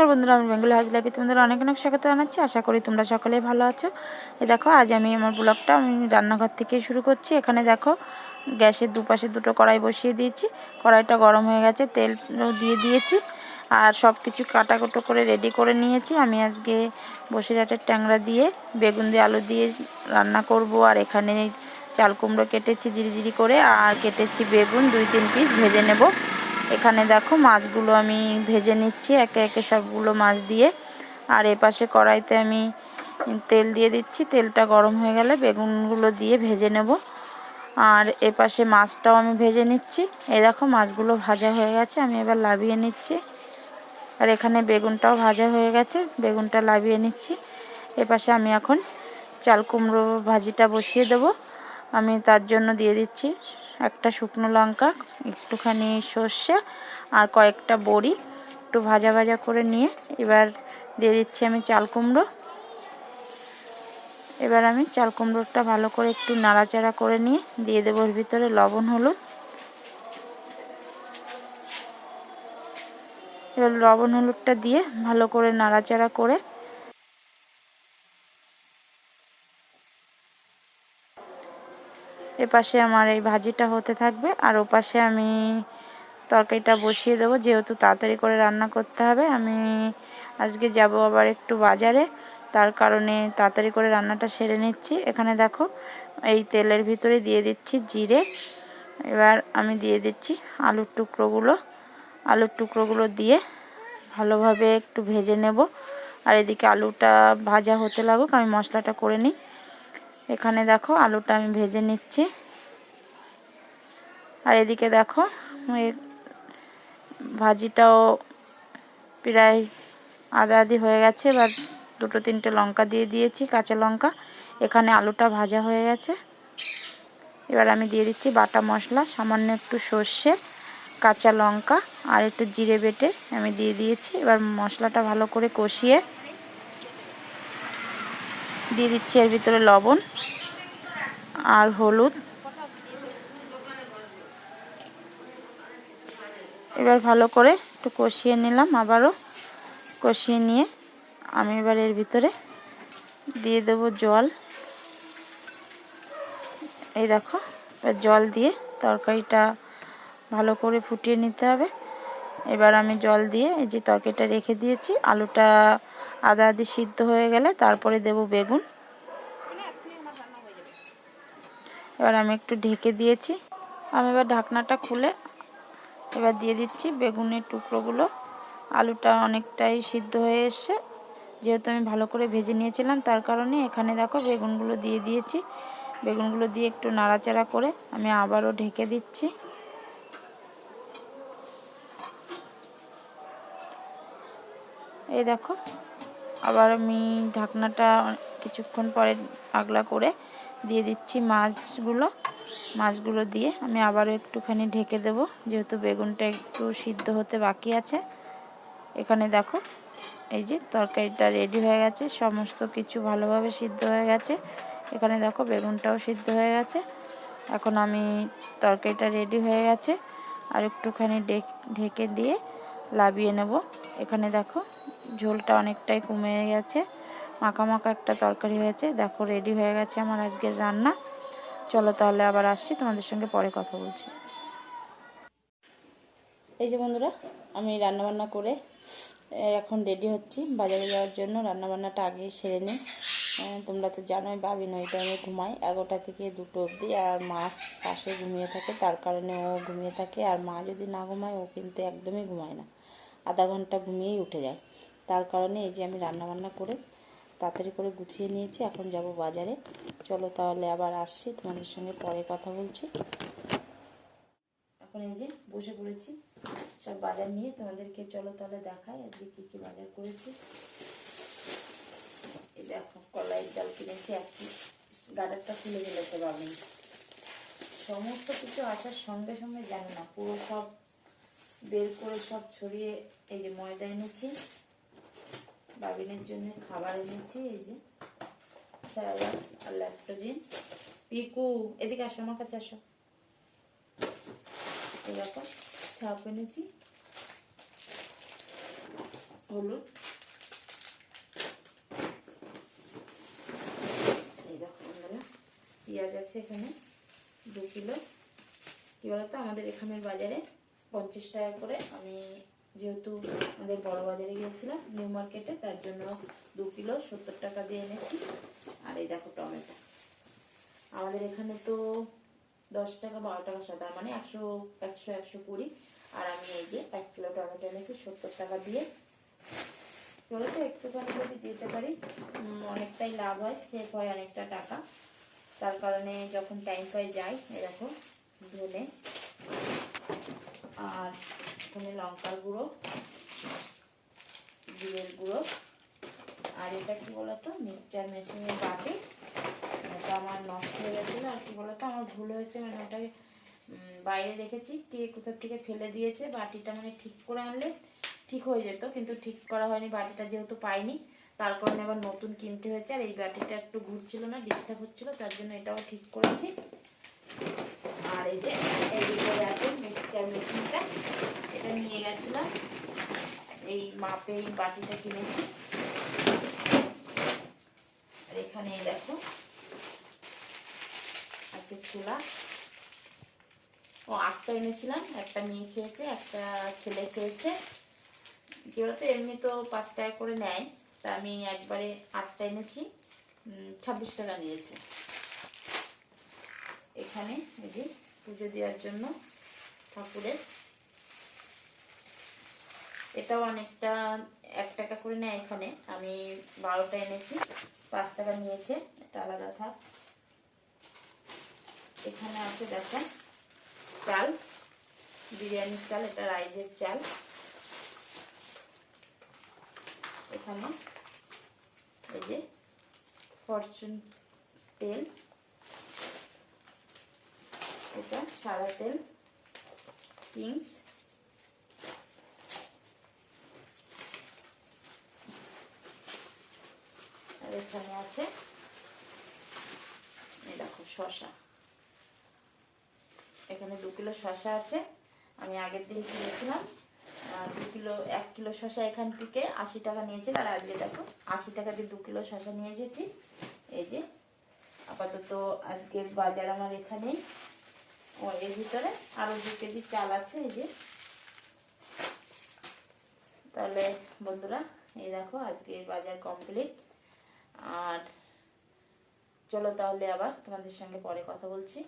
নমস্কার বন্ধুরা, আমি বেঙ্গলি হাউস লাইফে তোমাদের অনেক অনেক স্বাগত জানাচ্ছি। আশা করি তোমরা সকলেই ভালো আছো। এই দেখো, আজ আমি আমার ব্লগটা, আমি রান্নাঘর থেকে শুরু করছি। এখানে দেখো, গ্যাসের দুপাশে দুটো কড়াই বসিয়ে দিয়েছি। কড়াইটা গরম হয়ে গেছে, তেল দিয়ে দিয়েছি। আর সব কিছু কাটাকুটো করে রেডি করে নিয়েছি। আমি আজকে বসিরহাটের ট্যাংরা দিয়ে, বেগুন দিয়ে আলু দিয়ে রান্না করব। আর এখানে চাল কুমড়ো কেটেছি জিরি করে। আর কেটেছি বেগুন, দুই তিন পিস ভেজে নেব। এখানে দেখো মাছগুলো আমি ভেজে নিচ্ছি, একে একে সবগুলো মাছ দিয়ে। আর এপাশে কড়াইতে আমি তেল দিয়ে দিচ্ছি, তেলটা গরম হয়ে গেলে বেগুনগুলো দিয়ে ভেজে নেব। আর এপাশে মাছটাও আমি ভেজে নিচ্ছি। এ দেখো মাছগুলো ভাজা হয়ে গেছে, আমি এবার লাভিয়ে নিচ্ছি। আর এখানে বেগুনটাও ভাজা হয়ে গেছে, বেগুনটা লাভিয়ে নিচ্ছি। এপাশে আমি এখন চাল কুমড়ো ভাজিটা বসিয়ে দেব। আমি তার জন্য দিয়ে দিচ্ছি একটা শুকনো লঙ্কা, একটুখানি সর্ষে আর কয়েকটা বড়ি একটু ভাজা ভাজা করে নিয়ে এবার দিয়ে দিচ্ছি আমি চাল কুমড়ো। এবার আমি চাল কুমড়োটা ভালো করে একটু নাড়াচাড়া করে নিয়ে দিয়ে দেবো ভিতরে লবণ, হলুদ। এবার লবণ, হলুদটা দিয়ে ভালো করে নাড়াচাড়া করে এপাশে আমার এই ভাজিটা হতে থাকবে, আর ওপাশে আমি তরকারিটা বসিয়ে দেবো। যেহেতু তাড়াতাড়ি করে রান্না করতে হবে, আমি আজকে যাব আবার একটু বাজারে। তার কারণে তাড়াতাড়ি করে রান্নাটা সেরে নিচ্ছি। এখানে দেখো, এই তেলের ভিতরে দিয়ে দিচ্ছি জিরে। এবার আমি দিয়ে দিচ্ছি আলুর টুকরোগুলো। আলুর টুকরোগুলো দিয়ে ভালোভাবে একটু ভেজে নেব। আর এদিকে আলুটা ভাজা হতে লাগুক, আমি মশলাটা করে নিই। এখানে দেখো আলুটা আমি ভেজে নিচ্ছি। আর এদিকে দেখো ভাজিটাও প্রায় আদা আদি হয়ে গেছে, এবার দুটো তিনটে লঙ্কা দিয়ে দিয়েছি, কাঁচা লঙ্কা। এখানে আলুটা ভাজা হয়ে গেছে। এবার আমি দিয়ে দিচ্ছি বাটা মশলা, সামান্য একটু সর্ষে, কাঁচা লঙ্কা আর একটু জিরে বেটে আমি দিয়ে দিয়েছি। এবার মশলাটা ভালো করে কষিয়ে দিয়ে দিচ্ছি এর ভিতরে লবণ আর হলুদ। এবার ভালো করে একটু কষিয়ে নিলাম আবারও। কষিয়ে নিয়ে আমি এবার এর ভিতরে দিয়ে দেব জল। এই দেখো, এবার জল দিয়ে তরকারিটা ভালো করে ফুটিয়ে নিতে হবে। এবার আমি জল দিয়ে এই যে তরকারিটা রেখে দিয়েছি, আলুটা আদা আদি সিদ্ধ হয়ে গেলে তারপরে দেব বেগুন। এবার আমি একটু ঢেকে দিয়েছি। আমি এবার ঢাকনাটা খুলে এবার দিয়ে দিচ্ছি বেগুনের টুকরোগুলো। আলুটা অনেকটাই সিদ্ধ হয়ে এসছে। যেহেতু আমি ভালো করে ভেজে নিয়েছিলাম, তার কারণে এখানে দেখো বেগুনগুলো দিয়ে দিয়েছি। বেগুনগুলো দিয়ে একটু নাড়াচাড়া করে আমি আবারও ঢেকে দিচ্ছি। এই দেখো আবার আমি ঢাকনাটা কিছুক্ষণ পরে আগলা করে দিয়ে দিচ্ছি মাছগুলো। মাছগুলো দিয়ে আমি আবারও একটুখানি ঢেকে দেব, যেহেতু বেগুনটা একটু সিদ্ধ হতে বাকি আছে। এখানে দেখো, এই যে তরকারিটা রেডি হয়ে গেছে, সমস্ত কিছু ভালোভাবে সিদ্ধ হয়ে গেছে। এখানে দেখো বেগুনটাও সিদ্ধ হয়ে গেছে। এখন আমি তরকারিটা রেডি হয়ে গেছে, আর একটুখানি ঢেকে দিয়ে লাবিয়ে নেব। এখানে দেখো ঝোলটা অনেকটাই কমে গেছে। মাখা মাখা একটা তরকারি হয়েছে। দেখো রেডি হয়ে গেছে আমার আজকের রান্না। চলো তাহলে আবার আসছি, তোমাদের সঙ্গে পরে কথা বলছি। এই যে বন্ধুরা, আমি রান্নাবান্না করে এখন রেডি হচ্ছি। বাজারে যাওয়ার জন্য রান্নাবান্নাটা আগে সেরে নিই। তোমরা তো জানোই বাবি নয় টাইমে ঘুমাই। এগারোটা থেকে দুটো অবধি, আর মাছ পাশে ঘুমিয়ে থাকে। তার কারণে ও ঘুমিয়ে থাকে। আর মা যদি না ঘুমায়, ও কিন্তু একদমই ঘুমায় না। আধা ঘণ্টা ঘুমিয়েই উঠে যায়। তার কারণে এই যে আমি রান্নাবান্না করে তাড়াতাড়ি করে গুছিয়ে নিয়েছি, এখন যাব বাজারে। চলো তাহলে আবার আসছি, তোমাদের সঙ্গে পরে কথা বলছি। এখন এই যে বসে পড়েছি, সব বাজার নিয়ে। তোমাদেরকে চলো তাহলে দেখাই আজকে কী কী বাজার করেছি। এই দেখো কলাইয়ের ডাল কিনেছি একটি গাডারটা খুলে গেলেছে বাবু সমস্ত কিছু আসার সঙ্গে সঙ্গে জানে না, পুরো সব বের করে সব ছড়িয়ে এই যে ময়দা এনেছি। বাবিনের জন্য খাবার এনেছি, এই যে। স্যালাড আর ল্যাক্টোজিন। পিকু, এদিকে আসো, আমার কাছে আসো। এরকম সাপ এনেছি। হলুদ। পেঁয়াজ আছে এখানে, দু কিলো। কী বলতো, আমাদের এখানের বাজারে পঞ্চাশ টাকা করে আমি যেহেতু আমাদের বড় বাজারে গিয়েছিলাম নিউ মার্কেটে তার জন্য দু কিলো সত্তর টাকা দিয়ে এনেছি। আর এই দেখো টমেটো। আমাদের এখানে তো দশ টাকা, বারো টাকা সাদা মানে একশো একশো একশো কুড়ি। আর আমি এই যে এক কিলো টমেটো এনেছি, সত্তর টাকা দিয়ে। চলো তো একটুখানি যদি যেতে পারি অনেকটাই লাভ হয় সেভ হয় অনেকটা টাকা। তার কারণে যখন টাইম পাই যাই এরকম ধনে আর এখানে লঙ্কার গুঁড়ো জিরের গুঁড়ো। আর এটা কি বলতো? মিক্সচার মেশিনের বাটি। এটা আমার নষ্ট হয়ে গেছিল, আর কি বলতো? আমার ভুল হয়েছে মানে ওটাকে বাইরে রেখেছি। কে কোথার থেকে ফেলে দিয়েছে, বাটিটা মানে ঠিক করে আনলে ঠিক হয়ে যেত, কিন্তু ঠিক করা হয়নি, বাটিটা যেহেতু পাইনি। তার কারণে আবার নতুন কিনতে হয়েছে, আর এই বাটিটা একটু ঘুরছিল না ডিস্টার্ব হচ্ছিল, তার জন্য এটাও ঠিক করেছি। আর এই যে, এই আছে মিক্সচার মেশিনটা, এটা নিয়ে গেছিলাম। এই মাপে এই বাটিটা কিনেছি। আর এখানে দেখো, আছে ছোলা ও, আটটা এনেছিলাম, একটা মেয়ে খেয়েছে, একটা ছেলে খেয়েছে। কি বলতো, এমনি তো পাঁচ টাকা করে নেয়, তা আমি একবারে আটটা এনেছি ছাব্বিশ টাকা নিয়েছে। এখানে এই যে পুজো দেওয়ার জন্য ঠাকুরের এটাও অনেকটা এক টাকা করে নেয় এখানে। আমি বারোটা এনেছি, পাঁচ টাকা নিয়েছে, এটা আলাদা থাক। এখানে আছে দেখো, চাল, বিরিয়ানির চাল, এটা রাইজের চাল। এখানে এই যে ফরচুন তেল, এটা সাদা তেল, কিংস আর এখানে আছে। এই দেখো শশা এখানে দু কিলো শশা আছে। আমি আগের দিন কিনেছিলাম। দু কিলো, এক কিলো শশা এখান থেকে আশি টাকা নিয়েছে। আর আজকে দেখো, আশি টাকা দিয়ে দু কিলো শশা নিয়ে এসেছি। এই যে, আপাতত আজকের বাজার আমার এখানেই। ও, এর ভিতরে আরও দু কেজি চাল আছে, এই যে। তাহলে বন্ধুরা, এই দেখো আজকে বাজার কমপ্লিট আর চলো তাহলে আবার তোমাদের সঙ্গে পরে কথা বলছি।